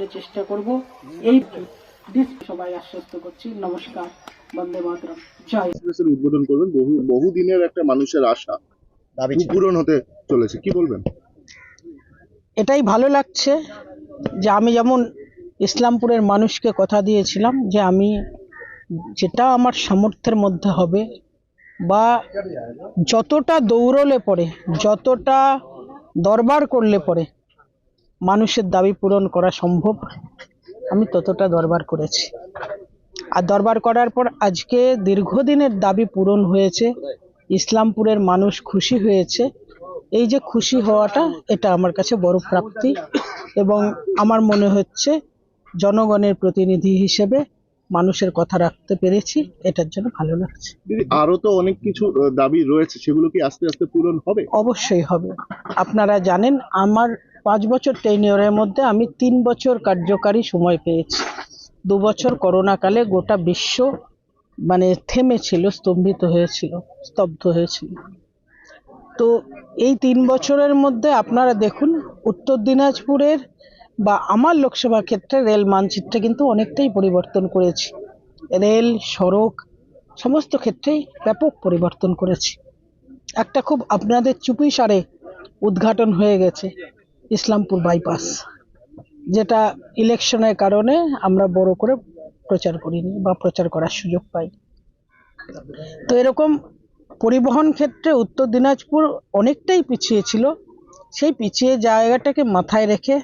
বাস্তবায়নের চেষ্টা করব। এই সবাই আশ্বস্ত করছি। নমস্কার বন্দে মাতরম। জয়। উদ্বোধন করবেন। বহু বহুদিনের একটা মানুষের আশা পূরণ হতে চলেছে। কি বলবেন? এটাই ভালো লাগছে যে আমি যেমন ইসলামপুরের মানুষকে কথা দিয়েছিলাম যে আমি যেটা আমার সামর্থ্যের মধ্যে হবে বা যতটা দৌড়লে পরে যতটা দরবার করলে পরে মানুষের দাবি পূরণ করা সম্ভব আমি ততটা দরবার করেছি। আর দরবার করার পর আজকে দীর্ঘদিনের দাবি পূরণ হয়েছে ইসলামপুরের মানুষ খুশি হয়েছে। এই যে খুশি হওয়াটা এটা আমার কাছে বড় প্রাপ্তি এবং আমার মনে হচ্ছে জনগণের প্রতিনিধি হিসেবে মানুষের কথা রাখতে পেরেছি এটার জন্য ভালো লাগছে। আরও তো অনেক কিছু দাবি রয়েছে সেগুলো কি আস্তে আস্তে পূরণ হবে? অবশ্যই হবে। আপনারা জানেন আমার পাঁচ বছর টেনিয়রের মধ্যে আমি তিন বছর কার্যকারী সময় পেয়েছি। দু বছর করোনাকালে গোটা বিশ্ব মানে থেমেছিল, স্তম্ভিত হয়েছিল, স্তব্ধ হয়েছিল। তো এই তিন বছরের মধ্যে আপনারা দেখুন, উত্তর দিনাজপুরের বা আমার লোকসভা ক্ষেত্রে রেল মানচিত্রে কিন্তু অনেকটাই পরিবর্তন করেছি। রেল, সড়ক, সমস্ত ক্ষেত্রেই ব্যাপক পরিবর্তন করেছি। একটা খুব আপনাদের চুপি সারে উদ্ঘাটন হয়ে গেছে। ইসলামপুর বাইপাস যেটা ইলেকশনের কারণে আমরা বড় করে প্রচার করিনি বা প্রচার করার সুযোগ পাই তো এরকম পরিবহন ক্ষেত্রে উত্তর দিনাজপুর অনেকটাই পিছিয়ে ছিল। সেই পিছিয়ে জায়গাটাকে মাথায় রেখে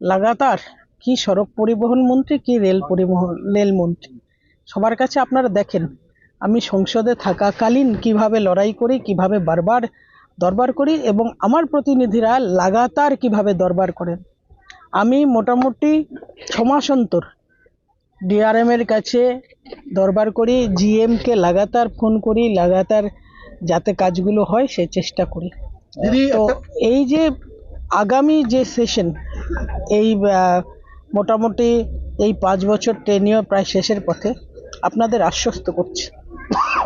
লাগাতার কি সড়ক পরিবহন মন্ত্রী, কি রেল পরিবহন, রেল মন্ত্রী, সবার কাছে আপনারা দেখেন, আমি সংসদে থাকাকালীন কীভাবে লড়াই করি, কীভাবে বারবার দরবার করি এবং আমার প্রতিনিধিরা লাগাতার কীভাবে দরবার করেন। আমি মোটামুটি ছ মাস অন্তর ডিআরএমের কাছে দরবার করি জিএমকে লাগাতার ফোন করি লাগাতার যাতে কাজগুলো হয় সে চেষ্টা করি। তো এই যে আগামী যে সেশন এই মোটামুটি এই পাঁচ বছর টেনিও প্রায় শেষের পথে আপনাদের আশ্বস্ত করছি।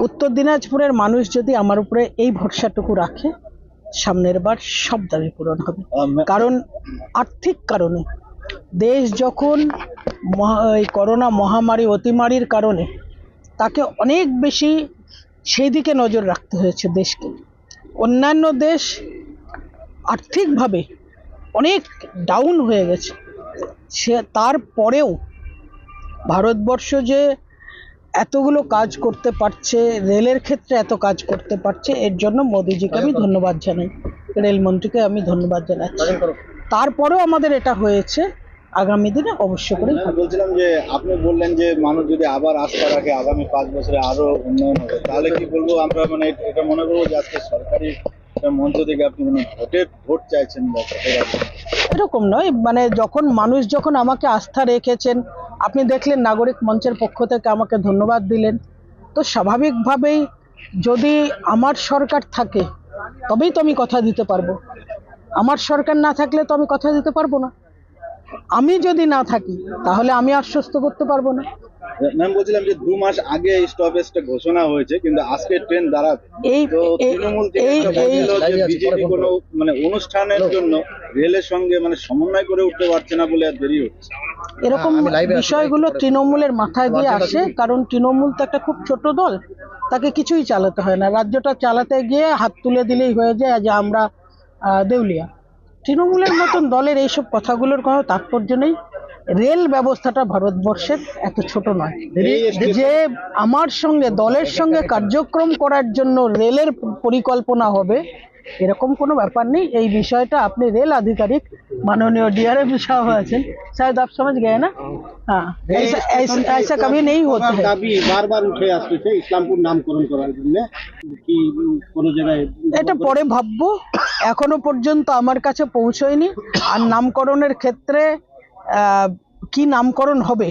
উত্তর দিনাজপুরের মানুষ যদি আমার উপরে এই ভরসাটুকু রাখে সামনের বার সব দাবি পূরণ হবে। কারণ আর্থিক কারণে দেশ যখন মহা- এই করোনা মহামারী অতিমারির কারণে তাকে অনেক বেশি সেই দিকে নজর রাখতে হয়েছে দেশকে। অন্যান্য দেশ আর্থিকভাবে অনেক ডাউন হয়ে গেছে। সে তারপরেও ভারতবর্ষ যে এতগুলো কাজ করতে পারছে রেলের ক্ষেত্রে এত কাজ করতে পারছে এর জন্য মোদিজিকে আমি ধন্যবাদ। জানাই। রেলমন্ত্রীকে আমি ধন্যবাদ জানাচ্ছি। তারপরেও আমাদের এটা হয়েছে আগামী দিনে অবশ্য করে বলছিলাম যে আপনি বললেন যে মানুষ যদি আবার আস্থা রাখে আগামী পাঁচ বছরে আরও উন্নয়ন হবে। তাহলে কি বলব আমরা মানে এটা মনে করব যে আজকে সরকারি মঞ্চ থেকে আপনি মানে ভোটের ভোট চাইছেন। এরকম নয় মানে যখন মানুষ যখন আমাকে আস্থা রেখেছেন আপনি দেখলেন নাগরিক মঞ্চের পক্ষ থেকে আমাকে ধন্যবাদ দিলেন। তো স্বাভাবিকভাবেই যদি আমার সরকার থাকে, তবেই তো আমি কথা দিতে পারব। আমার সরকার না থাকলে তো আমি কথা দিতে পারব না। আমি যদি না থাকি, তাহলে আমি আশ্বস্ত করতে পারব না। ম্যাম বলছিলাম যে দু মাস আগে স্টপেজটা ঘোষণা হয়েছে কিন্তু আজকে ট্রেন দাঁড়াবে। তো তৃণমূল বিজেপি কোনো মানে অনুষ্ঠানের জন্য রেলের সঙ্গে মানে সমন্বয় করে উঠতে পারছে না বলে আর দেরি হচ্ছে। এরকম বিষয়গুলো তৃণমূলের মাথায় দিয়ে আসে কারণ তৃণমূল তো একটা খুব ছোট দল তাকে কিছুই চালাতে হয় না। রাজ্যটা চালাতে গিয়ে হাত তুলে দিলেই হয়ে যায় যে আমরা আহ, দেউলিয়া। তৃণমূলের মতন দলের এইসব কথাগুলোর কোনো তাৎপর্য নেই। রেল ব্যবস্থাটা ভারতবর্ষের এত ছোট নয় যে আমার সঙ্গে দলের সঙ্গে কার্যক্রম করার জন্য রেলের পরিকল্পনা হবে এরকম কোনো ব্যাপার নেই এই বিষয়টা আপনি রেল আধিকারিক माननीय डीआरएम साहब আছেন शायद आप समझ गए ना हाँ ऐसा ऐसा ऐसा कभी नहीं होता है দাবি বারবার উঠে আসতেছে ইসলামপুর নামকরণ করার জন্য কি উম, কোনো জায়গায় এটা পরে ভাববো এখনো পর্যন্ত আমার কাছে পৌঁছয়নি আর নামকরণের ক্ষেত্রে আহ, কি নামকরণ হবে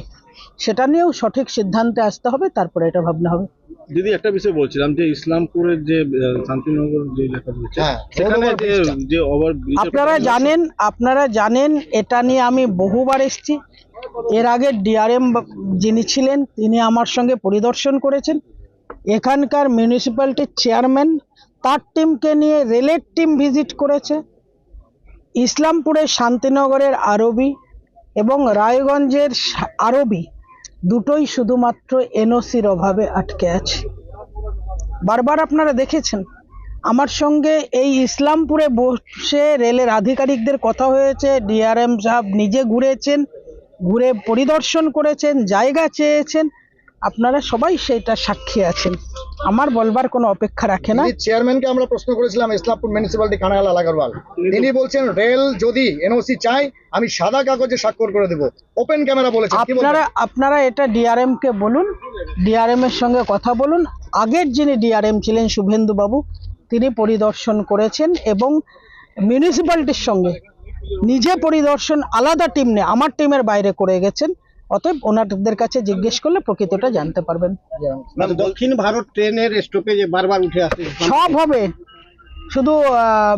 সেটা নিয়েও সঠিক সিদ্ধান্তে আসতে হবে তারপরে এটা ভাবনা হবে। দিদি একটা বিষয় বলছিলাম যে ইসলামপুরের যে শান্তিনগর যে এলাকা রয়েছে হ্যাঁ, সেখানে যে যে ওভার আপনারা জানেন আপনারা জানেন এটা নিয়ে আমি বহুবার এসেছি। এর আগে ডিআরএম যিনি ছিলেন তিনি আমার সঙ্গে পরিদর্শন করেছেন। এখানকার মিউনিসিপ্যালিটির চেয়ারম্যান তার টিমকে নিয়ে রেলের টিম ভিজিট করেছে। ইসলামপুরের শান্তিনগরের আরবি এবং রায়গঞ্জের আরবি দুটোই শুধুমাত্র এনওসির অভাবে আটকে আছে। বারবার আপনারা দেখেছেন, আমার সঙ্গে এই ইসলামপুরে বসে রেলের আধিকারিকদের কথা হয়েছে, ডিআরএম সাহেব নিজে ঘুরেছেন, ঘুরে পরিদর্শন করেছেন, জায়গা চেয়েছেন, আপনারা সবাই সেটা সাক্ষী আছেন। আমার বলবার কোনো অপেক্ষা রাখে না। চেয়ারম্যানকে আমরা প্রশ্ন করেছিলাম ইসলামপুর মিউনিসিপ্যালিটি খানাগালা আগারওয়াল তিনি বলছেন রেল যদি এনওসি চাই আমি সাদা কাগজে স্বাক্ষর করে দেবো। ওপেন ক্যামেরা বলবেন? আপনারা আপনারা এটা ডিআরএম কে বলুন ডিআরএম এর সঙ্গে কথা বলুন। আগের যিনি ডিআরএম ছিলেন শুভেন্দু বাবু তিনি পরিদর্শন করেছেন এবং মিউনিসিপ্যালিটির সঙ্গে নিজে পরিদর্শন আলাদা টিম নিয়ে আমার টিমের বাইরে করে গেছেন। অতএব ওনাদের কাছে জিজ্ঞেস করলে প্রকৃতটা জানতে পারবেন। দক্ষিণ ভারত ট্রেনের স্টপেজে বারবার উঠে আসছে সব হবে। শুধু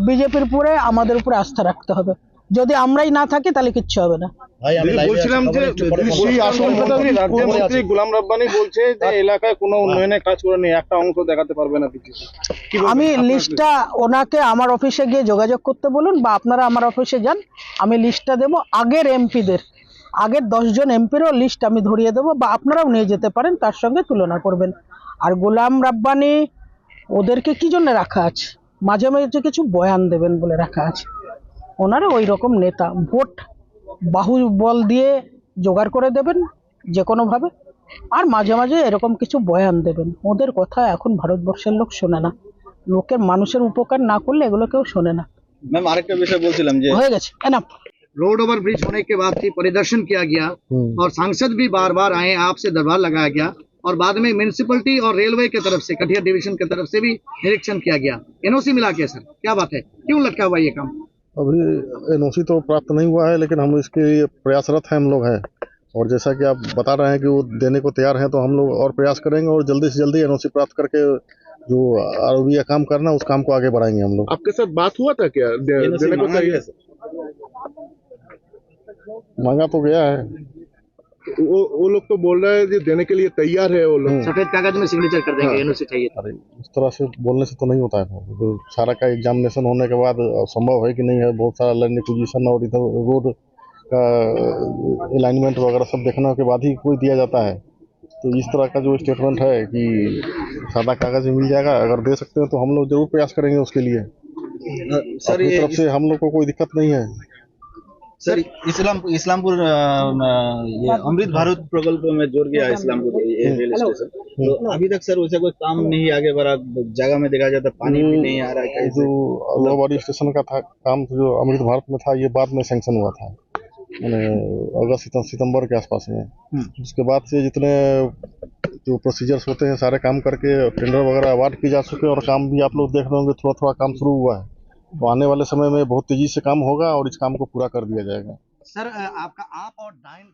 বিজেপির উপরে আমাদের উপরে আস্থা রাখতে হবে। যদি আমরাই না থাকি তাহলে কিচ্ছু হবে না। বলছিলাম যে রাজ্যমন্ত্রী গোলাম রাব্বানি বলছে যে এলাকায় কোনো উন্নয়নের কাজ করেনি একটা অংশ দেখাতে পারবে না বিজেপি কি বলবেন? আমি লিস্টটা ওনাকে আমার অফিসে গিয়ে যোগাযোগ করতে বলুন বা আপনারা আমার অফিসে যান আমি লিস্টটা দেবো আগের এমপিদের। আগের দশজন এমপিরও লিস্ট আমি ধরিয়ে দেবো বা আপনারাও নিয়ে যেতে পারেন তার সঙ্গে তুলনা করবেন। আর গোলাম রাব্বানি ওদেরকে কি জন্য রাখা আছে? মাঝে মাঝে কিছু বয়ান দেবেন বলে রাখা আছে। ওনারা ওই রকম নেতা। ভোট বাহুবল দিয়ে জোগাড় করে দেবেন যে কোনোভাবে। আর মাঝে মাঝে এরকম কিছু বয়ান দেবেন। ওদের কথা এখন ভারতবর্ষের লোক শোনে না। লোকের মানুষের উপকার না করলে এগুলো কেউ শোনে না। ম্যাম আরেকটা বিষয় বলছিলাম যে হয়ে গেছে। এনাফ रोड ओवर ब्रिज होने के बाद ही परिदर्शन किया गया और सांसद भी बार बार आए आपसे दरबार लगाया गया और बाद में म्यूनिसिपलिटी और रेलवे की तरफ़ से कटिया डिवीज़न की तरफ़ से भी निरीक्षण किया गया। एनओसी मिला के सर क्या बात है? क्यों लटका हुआ ये काम? अभी एनओसी तो प्राप्त नहीं हुआ है लेकिन हम इसके लिए प्रयासरत हैं हम लोग हैं। और जैसा कि आप बता रहे हैं कि वो देने को तैयार हैं तो हम लोग और प्रयास करेंगे और जल्दी से जल्दी एनओसी प्राप्त करके जो आरोपी का काम करना उस काम को आगे बढ़ाएँगे हम लोग। आपके साथ बात हुआ था क्या? देने को तैयार। मांगा तो गया है। वो वो लोग तो बोल रहे हैं कि देने के लिए तैयार है वो लोग। सफ़ेद कागज़ में सिग्नेचर कर देंगे एनओसी चाहिए अरे इस तरह से बोलने से तो नहीं होता है। तो सारा का एग्जामिनेशन होने के बाद संभव है कि नहीं है। बहुत सारा लैंड एक्विजिशन और इधर रोड का अलाइनमेंट वगैरह सब देखने के बाद ही कोई दिया जाता है। तो इस तरह का जो स्टेटमेंट है कि सादा कागज़ मिल जाएगा अगर दे सकते हैं तो हम लोग ज़रूर प्रयास करेंगे उसके लिए। सर अपनी ये तरफ़ से हम लोग को कोई दिक्कत नहीं है। सर इस्लाम इस्लामपुर ये अमृत भारत प्रकल्प में जोड़ गया इस्लामपुर। Rail station. तो अभी तक सर वैसे कोई काम नहीं आगे बढ़ा जगह में देखा जाता पानी भी नहीं आ रहा है जो लोहबाड़ी स्टेशन का था काम जो अमृत भारत में था ये बाद में सेंक्शन हुआ था। मैंने अगस्त सितं- सितंबर के आसपास में। उसके बाद से जितने जो प्रोसीजर्स होते हैं सारे काम करके टेंडर वगैरह अवार्ड की जा चुके हैं और काम भी आप लोग देख रहे होंगे थोड़ा थोड़ा काम शुरू हुआ है। तो आने वाले समय में बहुत तेज़ी से काम होगा और इस काम को पूरा कर दिया जाएगा। सर आपका आप और डाइन